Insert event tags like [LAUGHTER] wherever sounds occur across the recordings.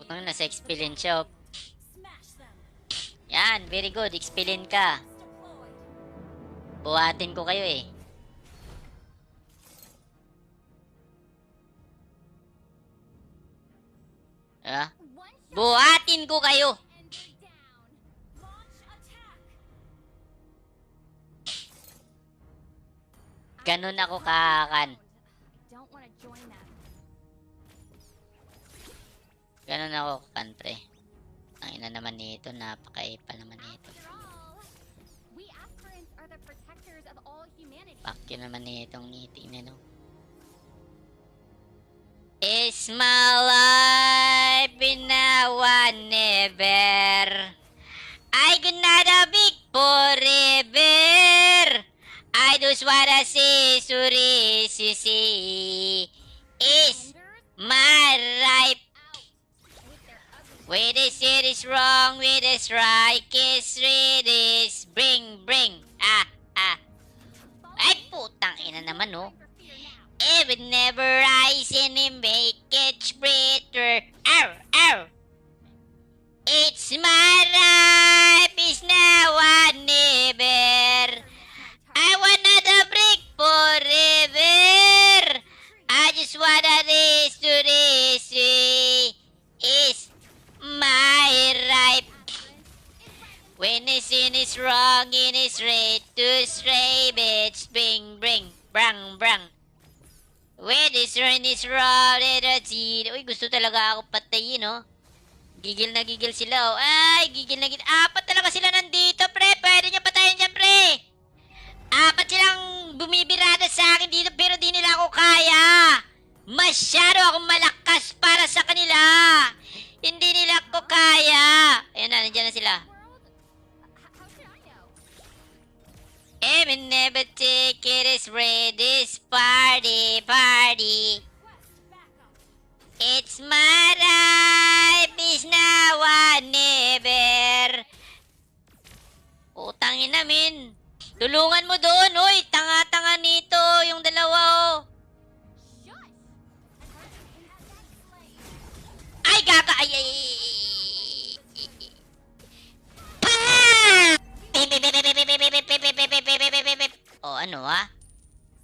Putang na, sa expilin siya. oh. Yan, very good. Expilin ka. Buhatin ko kayo eh. Ah? Buhatin ko kayo. Ganun ako kakan. Ganun ako kante. Ang ina naman nito, napakaipa naman nito. Pakyo naman nitong ngiti na no. It's my life in one never. I could not a big forever. I just wanna see, suri, see, see. It's my life With this it is wrong, with this right, kiss read is bring, bring, ah, ah. Ay, putang ina naman, oh. It would never rise and it make it spreader. Ow, ow. It's my life, is now or never. Sin is wrong, it is right to stray, bitch. Bring, bring, brang, brang. When the sin is wrong, it is right. Uy, gusto talaga ako patayin, no? Gigil na gigil sila, oh. Ay, gigil na gigil. Apat talaga sila nandito, pre. Pwede niya patayin dyan, pre. Apat silang bumibirada sa akin dito, pero di nila ako kaya. Masyado akong malakas para sa kanila. Hindi nila ako kaya. Ayan na, nandiyan na sila. We never take it as read this party, party. It's my life is now or never. Utangin namin. Tulungan mo doon, hoy. Tanga-tanga nito, yung dalawa, oh. Ay, gaga! Ay, ay, ay. Pip, pip, pip, pip, pip. Oh, ano, ha?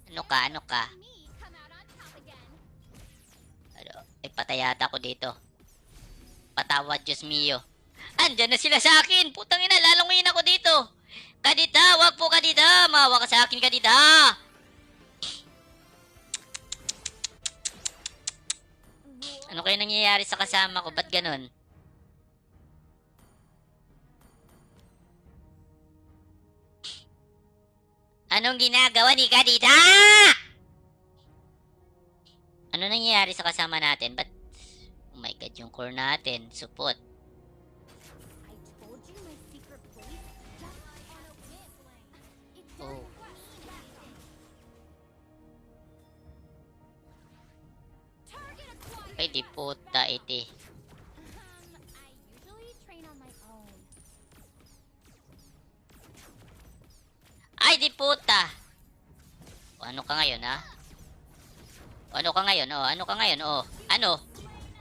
Ano ka, ano ka? Ano, ay patay yata ako dito. Patawad, Diyos mio. Andyan na sila sa akin! Putang ina, lalunguin ako dito! Kadita, wag po kadita! Mawa ka sa akin, kadita! Ano kayo nangyayari sa kasama ko? Ba't ganun? Anong ginagawa ni Kadita? Ano nangyayari sa kasama natin? Ba't... Oh my God, yung core natin. It's Oh. Ay, di puta iti. Ay, di puta! O, ano ka ngayon, ha? O, ano ka ngayon, o? Ano ka ngayon, o? Ano?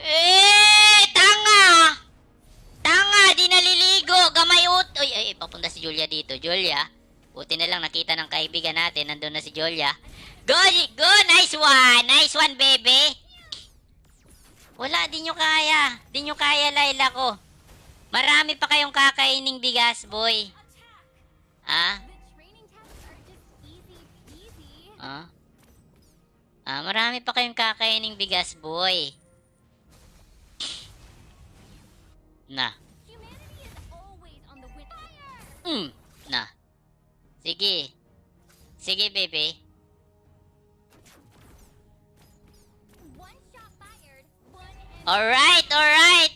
Eh, tanga! Tanga, di naliligo! Gamay ut... Uy, ay, papunta si Julia dito. Julia, buti na lang nakita ng kaibigan natin. Nandun na si Julia. Go, go! Nice one! Nice one, baby! Wala, di nyo kaya. Di nyo kaya, Laila ko. Marami pa kayong kakaining bigas, boy. Ah? Ah? Ah, marami pa kayong kakaining bigas, boy. Na. Mm, na. Sige. Sige, baby. Alright, alright!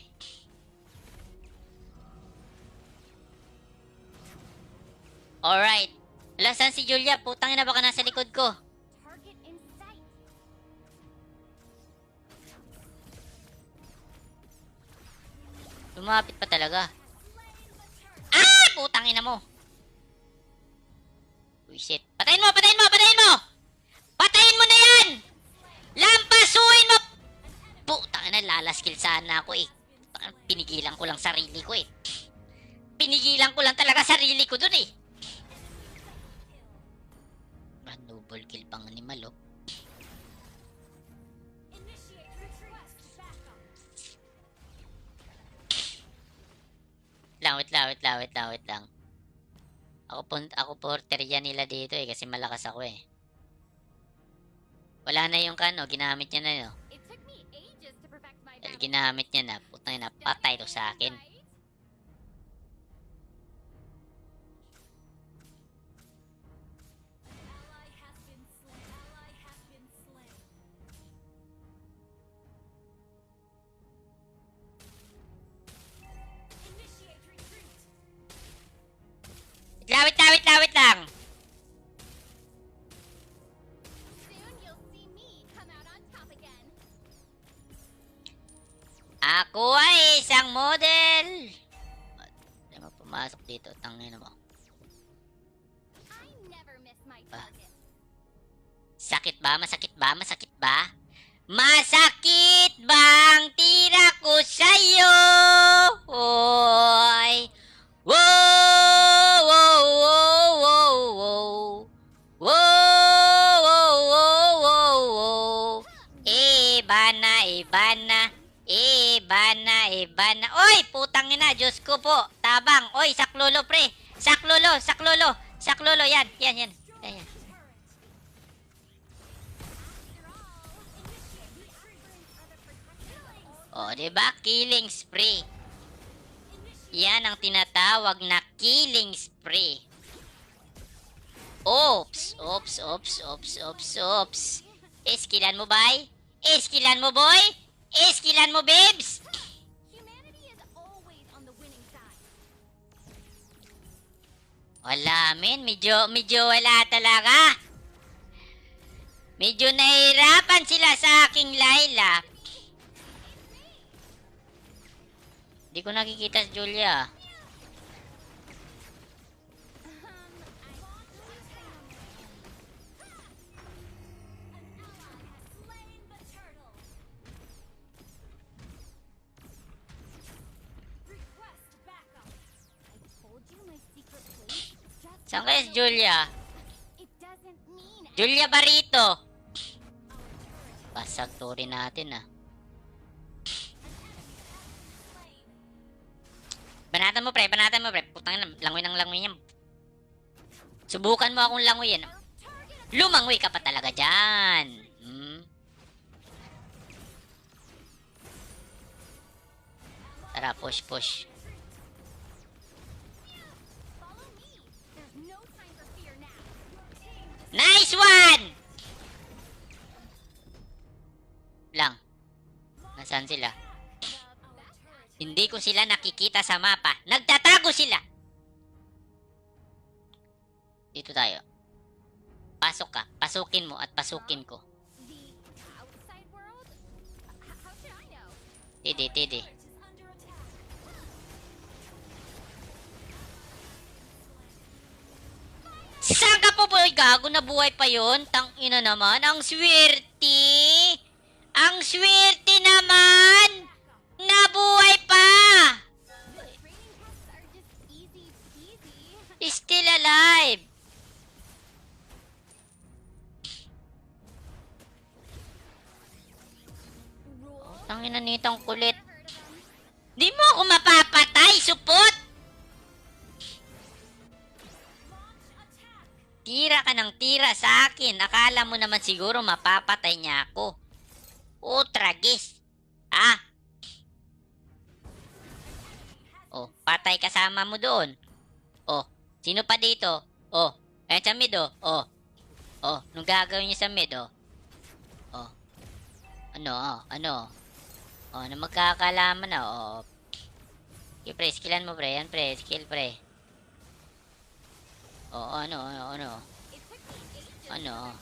Alright. Wala, saan si Julia? Putang na baka nasa likod ko. Lumapit pa talaga. Ah! Putang ina mo. Uy, shit. Patayin mo, patayin mo, patayin mo! Patayin mo na yan! Lampasuin mo! Putang ina, Nalalaskill sana ako eh. Pinigilan ko lang sarili ko eh. Pinigilan ko lang talaga sarili ko dun eh. Double kill pang animal oh. Lang, wait lang, wait lang, wait lang, wait lang. Ako, pun- ako porter yan nila dito eh, kasi malakas ako eh. Wala na yung kano, ginamit niya na yun. Perfect my Dahil balance. ginamit niya na, putang na, patay to sa akin. Pumasok dito, tangin mo. Ah. Sakit ba? Masakit ba? Masakit ba? Masakit bang tira ko sa'yo? Oy! Ina, Diyos ko po. Tabang. Oy, saklolo, pre. Saklolo, saklolo. Saklolo, yan. Yan, yan. Yan, yan. O, di ba? Killing spree. Yan ang tinatawag na killing spree. Oops, oops, oops, oops, oops, oops. Iskilan mo, bay? Iskilan mo, boy? Iskilan mo, babes? Wala, men. Medyo, medyo wala talaga. Medyo nahihirapan sila sa aking Laila. Di ko nakikita si Julia. Si Julia? Julia Barito. Pasag to rin natin ah. Banatan mo pre, banatan mo pre. Putang ina, langoy ng langoy yan. Subukan mo akong langoyin. Lumangoy ka pa talaga dyan. Hmm? Tara, push, push. Nice one! Lang. Nasaan sila? Hindi ko sila nakikita sa mapa. Nagtatago sila! Dito tayo. Pasok ka. Pasukin mo at pasukin ko. The outside Saan ka po boy? Gago na buhay pa yon. Tang ina naman. Ang swerte. Ang swerte naman. Nabuhay pa. Still alive. Tangina nitong kulit. Ng tira sa akin. Akala mo naman siguro mapapatay niya ako. O, tragis. Ah? Oh, patay kasama mo doon. Oh, sino pa dito? Oh, eh sa mid oh. Oh. Oh, nung gagawin niya sa mid oh. Oh. Ano, oh, ano? Oh, na magkakalaman na, oh. Okay, pre, skillan mo, pre. Yan, pre. Skill, pre. Oh, ano, ano, ano. Ano?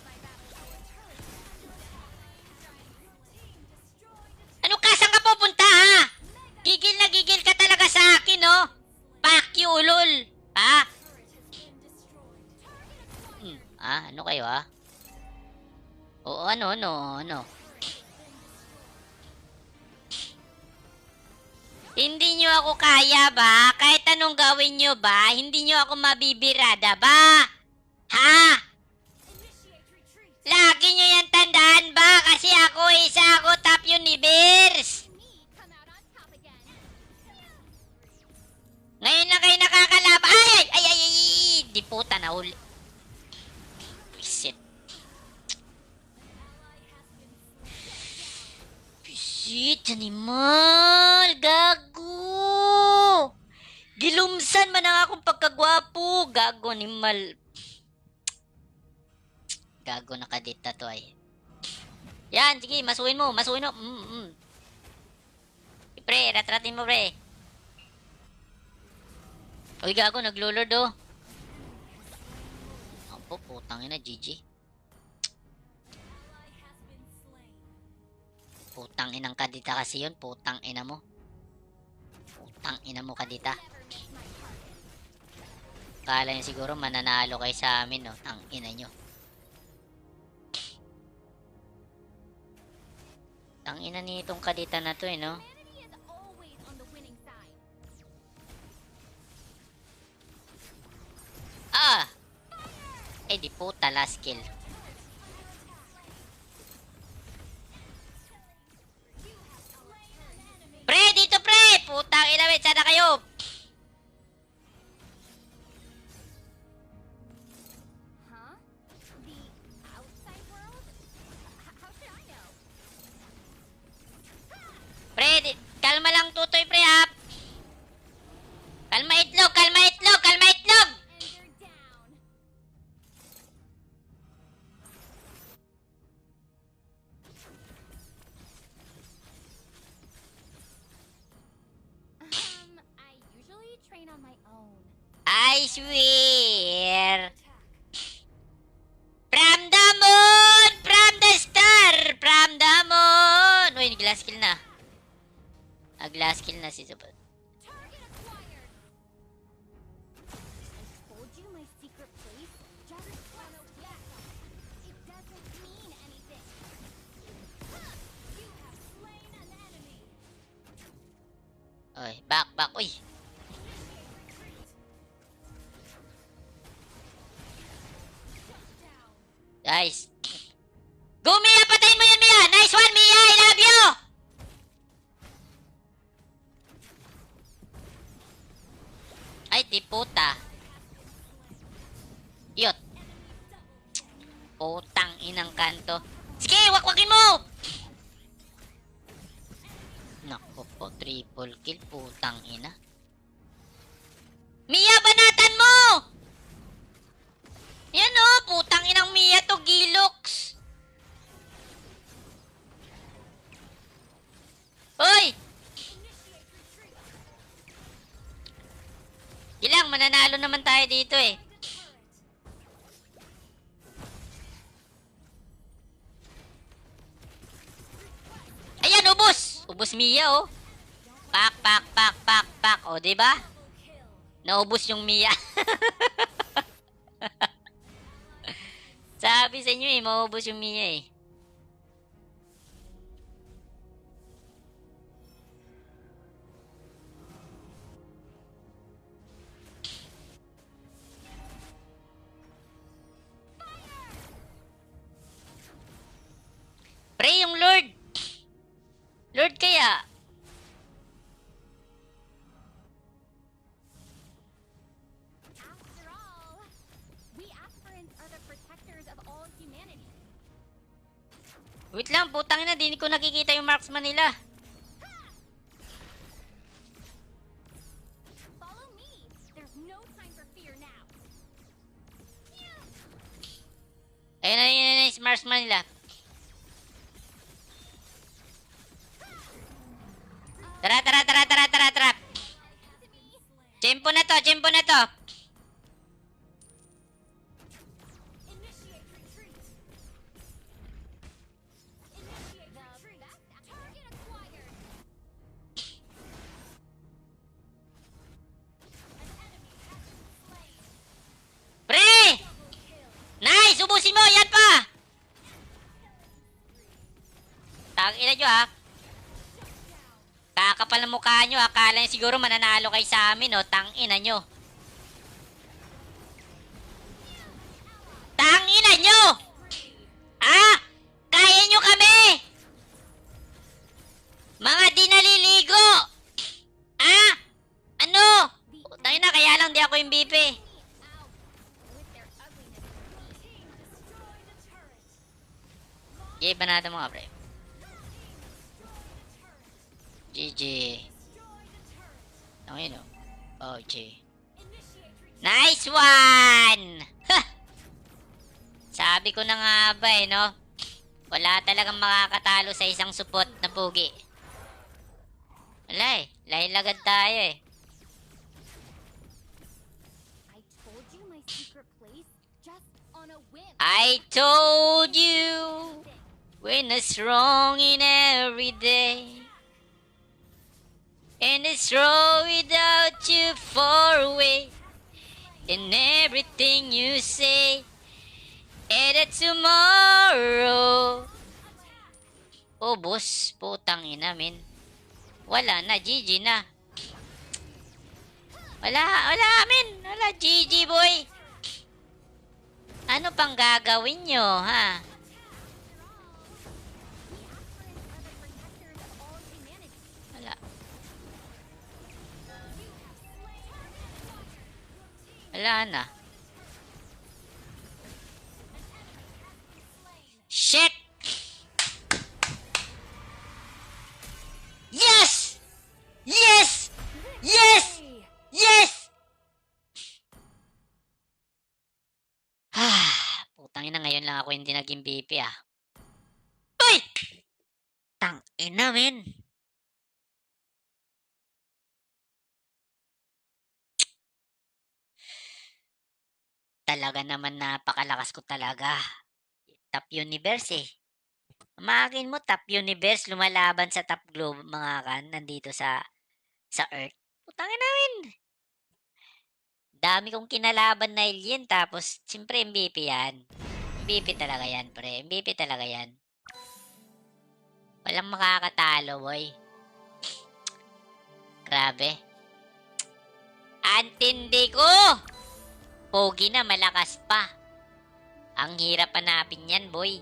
Ano ka? Saan ka pupunta, ha? Gigil na gigil ka talaga sa akin, oh. Fuck you, ulol. Ha? Hmm. Ah, ano kayo, ha? Oo, ano, ano, ano. Hindi nyo ako kaya ba? Kahit anong gawin nyo ba, hindi nyo ako mabibirada ba? Ha? Lagi nyo yan tandaan ba? Kasi ako isa ako top universe. Ngayon lang kayo nakakalaban. Ay! Ay! Ay! Ay! ay, ay. Di puta na uli. Pisit. Pisit, animal! Gago! Gilumsan man ang akong pagkagwapo. Gago, animal. Gago na kadita to ay. Yan, sige, masuin mo, masuin mo. Mm, mm. Pre, ratratin mo, pre. Uy, gago, naglulord oh. Opo, putang ina, GG. Putang inang kadita kasi yun, putang ina mo. Putang ina mo kadita. Kala niyo siguro mananalo kayo sa amin, no? Tang ina nyo. Tang ina nitong kadita na to, eh, no? Ah! Eh di puta, last kill. Pre, dito pre! Putang ina, wait, sana kayo! I swear! From the moon! From the star! From the moon! Uy, glass kill na. Ah, glass kill na si Super. Target acquired. I told Guys. Go, Mia! Patayin mo yun, Mia! Nice one, Mia! I love you! Ay, di puta. Yot. Putang inang kanto. Sige, wakwakin mo! Nako po, triple kill, putang ina. Mananalo naman tayo dito eh. Ayan, ubos! Ubos Mia, oh. Pak, pak, pak, pak, pak. O, di ba? Naubos yung Mia. [LAUGHS] Sabi sa inyo eh, maubos yung Mia eh. Lang, putang ina, di ko nakikita yung marksman nila. Ayun na yun na yung marksman nila. Tara, tara, tara, tara, tara, tara. Tempo na to, tempo na to. Tangina nyo ha. Kakapal ang mukha nyo. Akala nyo siguro mananalo kayo sa amin, oh. Tangina nyo. Tangina nyo! Ah! Kaya nyo kami! Mga di naliligo! Ah! Ano? Tayo na, kaya lang di ako yung BP. With their ugliness. Gay ba natin mga pre? GG. Ang yun oh. OG. Nice one! Ha! Sabi ko na nga ba eh, no? Wala talagang makakatalo sa isang supot na pugi. Wala eh. Lahilagad tayo eh. I told you when it's wrong in every day. And it's wrong without you far away. In everything you say. And that tomorrow. Oh, boss. Putang ina, min. Wala na. GG na. Wala. Wala, min. Wala. GG, boy. Ano pang gagawin nyo, ha? Wala na. Shit! Yes! Yes! Yes! Yes! Ah, putang ina ngayon lang ako hindi naging BP ah. Uy! Tang ina men. Talaga naman napakalakas ko talaga. Top Universe eh. Umagin mo, Top Universe lumalaban sa Top Globe mga kan nandito sa sa Earth. Putangin namin. Dami kong kinalaban na alien tapos siyempre MVP yan. MVP talaga yan, pre. MVP talaga yan. Walang makakatalo, boy. Grabe. Antindi ko! Pogi na, malakas pa. Ang hirap hanapin yan, boy.